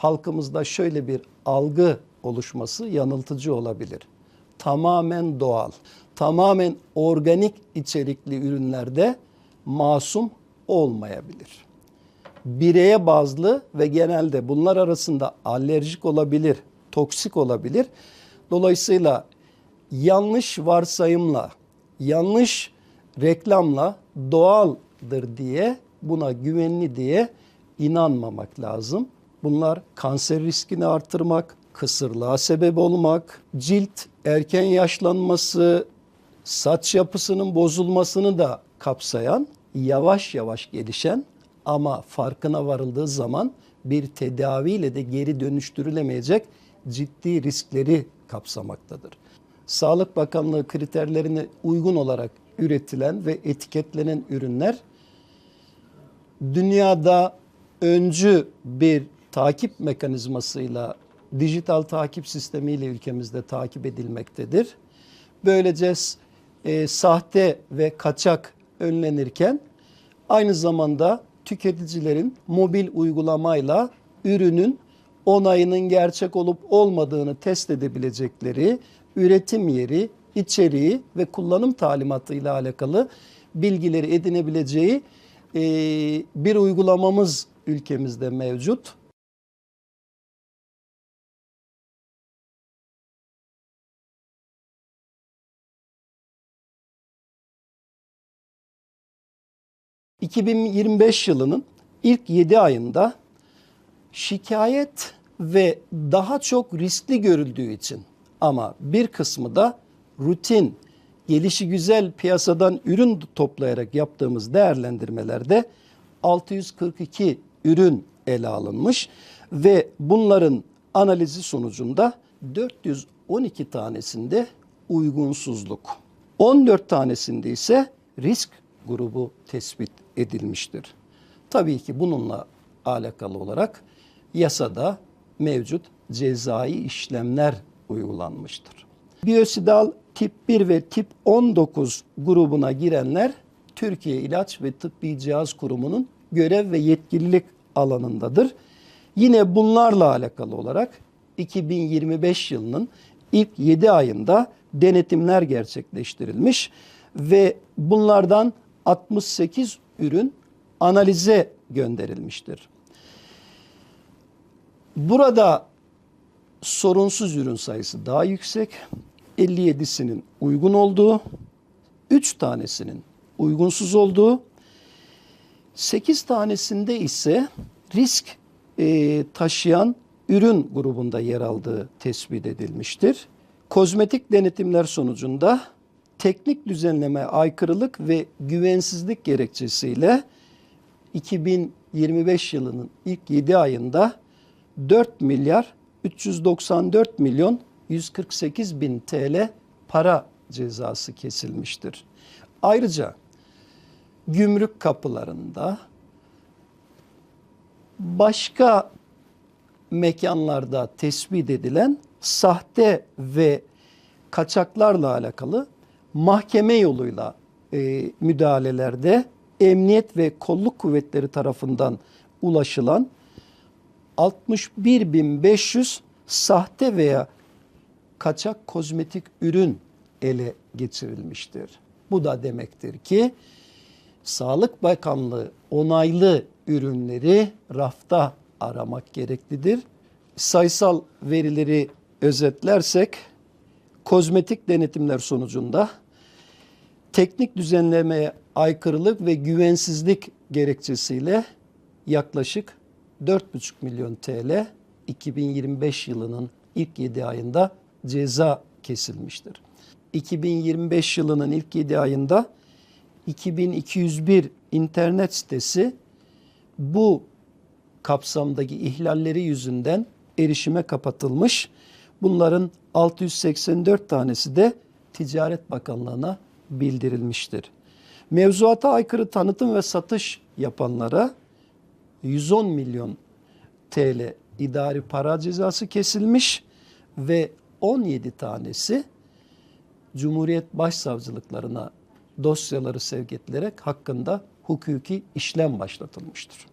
halkımızda şöyle bir algı oluşması yanıltıcı olabilir. Tamamen doğal, tamamen organik içerikli ürünlerde masum olmayabilir. Bireye bazlı ve genelde bunlar arasında alerjik olabilir, toksik olabilir. Dolayısıyla yanlış varsayımla, yanlış reklamla doğaldır diye buna güvenli diye inanmamak lazım. Bunlar kanser riskini artırmak, kısırlığa sebep olmak, cilt erken yaşlanması, saç yapısının bozulmasını da kapsayan, yavaş yavaş gelişen ama farkına varıldığı zaman bir tedaviyle de geri dönüştürülemeyecek ciddi riskleri kapsamaktadır. Sağlık Bakanlığı kriterlerine uygun olarak üretilen ve etiketlenen ürünler dünyada öncü bir takip mekanizmasıyla dijital takip sistemiyle ülkemizde takip edilmektedir. Böylece e, sahte ve kaçak önlenirken aynı zamanda tüketicilerin mobil uygulamayla ürünün onayının gerçek olup olmadığını test edebilecekleri üretim yeri, içeriği ve kullanım talimatı ile alakalı bilgileri edinebileceği e, bir uygulamamız ülkemizde mevcut. ...2025 yılının ilk 7 ayında şikayet ve daha çok riskli görüldüğü için ama bir kısmı da rutin, gelişi güzel piyasadan ürün toplayarak yaptığımız değerlendirmelerde 642 ürün ele alınmış ve bunların analizi sonucunda 412 tanesinde uygunsuzluk, 14 tanesinde ise risk grubu tespit edilmiştir. Tabii ki bununla alakalı olarak yasada mevcut cezai işlemler uygulanmıştır. Biyosidal tip 1 ve tip 19 grubuna girenler Türkiye İlaç ve Tıbbi Cihaz Kurumu'nun görev ve yetkililik alanındadır. Yine bunlarla alakalı olarak 2025 yılının ilk 7 ayında denetimler gerçekleştirilmiş ve bunlardan 68 ürün analize gönderilmiştir. Burada sorunsuz ürün sayısı daha yüksek. 57'sinin uygun olduğu, 3 tanesinin uygunsuz olduğu, 8 tanesinde ise risk e, taşıyan ürün grubunda yer aldığı tespit edilmiştir. Kozmetik denetimler sonucunda teknik düzenleme aykırılık ve güvensizlik gerekçesiyle 2025 yılının ilk 7 ayında 4 milyar 394 milyon 148 bin TL para cezası kesilmiştir. Ayrıca gümrük kapılarında başka mekanlarda tespit edilen sahte ve kaçaklarla alakalı mahkeme yoluyla e, müdahalelerde emniyet ve kolluk kuvvetleri tarafından ulaşılan 61.500 sahte veya kaçak kozmetik ürün ele geçirilmiştir. Bu da demektir ki Sağlık Bakanlığı onaylı ürünleri rafta aramak gereklidir. Sayısal verileri özetlersek kozmetik denetimler sonucunda teknik düzenlemeye aykırılık ve güvensizlik gerekçesiyle yaklaşık 4,5 milyon TL 2025 yılının ilk 7 ayında ceza kesilmiştir. 2025 yılının ilk 7 ayında 2201 internet sitesi bu kapsamdaki ihlalleri yüzünden erişime kapatılmış. Bunların 684 tanesi de Ticaret Bakanlığı'na bildirilmiştir. Mevzuata aykırı tanıtım ve satış yapanlara 110 milyon TL idari para cezası kesilmiş ve 17 tanesi Cumhuriyet Başsavcılıklarına dosyaları sevk edilerek hakkında hukuki işlem başlatılmıştır.